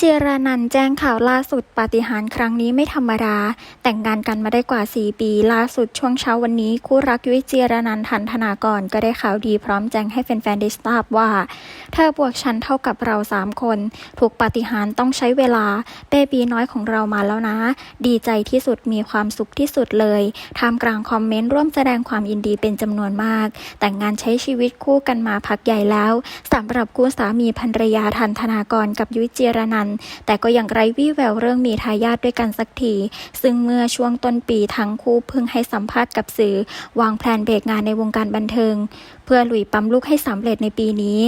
เจรนันแจ้งข่าวล่าสุดปาฏิหาริย์ครั้งนี้ไม่ธรรมดา แต่งงานกันมาได้กว่า 4 ปี ล่าสุดช่วงเช้าวันนี้ คู่รักยุ้ยเจรนันทันธนากรก็ได้ข่าวดีพร้อมแจ้งให้แฟนๆได้ทราบว่า เธอบวกฉันเท่ากับเรา 3 คน ถูกปาฏิหาริย์ต้องใช้เวลา เบบีน้อยของเรามาแล้วนะ ดีใจที่สุดมีความสุขที่สุดเลยท่ามกลางคอมเมนต์ร่วมแสดงความยินดีเป็นจำนวนมาก แต่งงานใช้ชีวิตคู่กันมาพักใหญ่แล้วสำหรับคู่สามีภรรยาทันธนากรกับยุ้ยเจรนันแต่ก็ยังไร้วี่แววเรื่องมีทายาทด้วยกันสักที ซึ่งเมื่อช่วงต้นปีทั้งคู่เพิ่งให้สัมภาษณ์กับสื่อ วางแผนเบรกงานในวงการบันเทิง เพื่อหลุยปั๊มลูกให้สำเร็จในปีนี้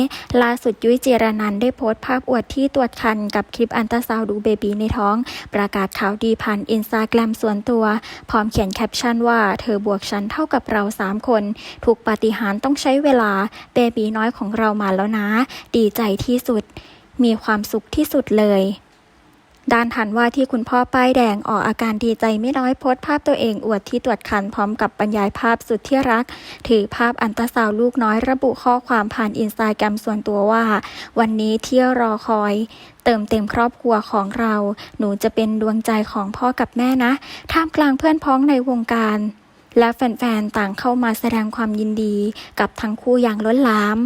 ล่าสุดยุ้ยเจรนันได้โพสต์ภาพอวดที่ตรวจคันกับคลิปอันตราซาวดูเบบีในท้อง ประกาศข่าวดีผ่านอินสตาแกรมส่วนตัว พร้อมเขียนแคปชั่นว่าเธอบวกฉันเท่ากับเรา3คน ถูกปฏิหารต้องใช้เวลาเบบีน้อยของเรามาแล้วนะ ดีใจที่สุด มีความสุขที่สุดเลยด้านทันว่าที่คุณพ่อป้ายแดงออกอาการดีใจไม่น้อยโพสภาพตัวเองอวดที่ตรวจคันพร้อมกับบรรยายภาพสุดที่รัก ถือภาพอันตราซาวลูกน้อยระบุข้อความผ่านอินสตาแกรมส่วนตัวว่า วันนี้เที่ยวรอคอย เติมเต็มครอบครัวของเรา หนูจะเป็นดวงใจของพ่อกับแม่นะ ท่ามกลางเพื่อนพ้องในวงการ และแฟนๆต่างเข้ามาแสดงความยินดีกับทั้งคู่อย่างล้นหลาม